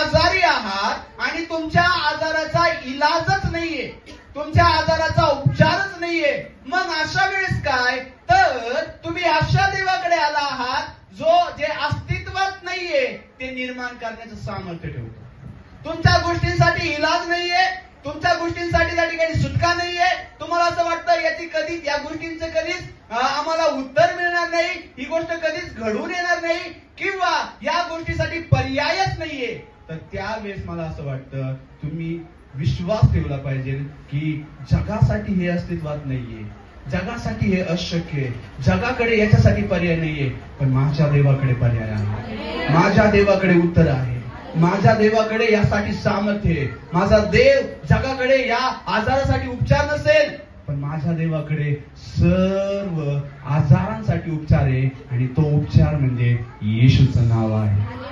आजारी आहात आणि तुमच्या आजाराचा इलाजच नाहीये. तुमच्या आजाराचा उपचारच नाहीये. मग अशा वेळेस काय? तर तुम्ही अशा देवाकडे आला आहात जो जे अस्तित्वात नाहीये ते निर्माण करण्याचं सामर्थ्य ठेवतो. तुमच्या गोष्टींसाठी इलाज नाहीये तुमच्या गोष्टींसाठी त्या ठिकाणी सुटका नाहीये. तुम्हाला असं वाटतं याची कधीच या गोष्टींचं कधीच आम्हाला उत्तर मिळणार नाही. ही गोष्ट कधीच घडून येणार नाही. किंवा या गोष्टीसाठी तर त्यावेळेस मला असं वाटतं तुम्ही विश्वास ठेवला पाहिजे की जगासाठी हे अस्तित्वात नाहीये. जगासाठी हे अशक्य आहे. जगाकडे याच्यासाठी पर्याय नाहीये. पण माझ्या देवाकडे पर्याय आहे. माझ्या देवाकडे उत्तर आहे. माझ्या देवाकडे यासाठी सामर्थ्य आहे. माझा देव जगाकडे या आजारासाठी उपचार नसेल पण माझ्या देवाकडे सर्व आजारांसाठी उपचार आहे. आणि तो उपचार म्हणजे येशूचं नाव आहे.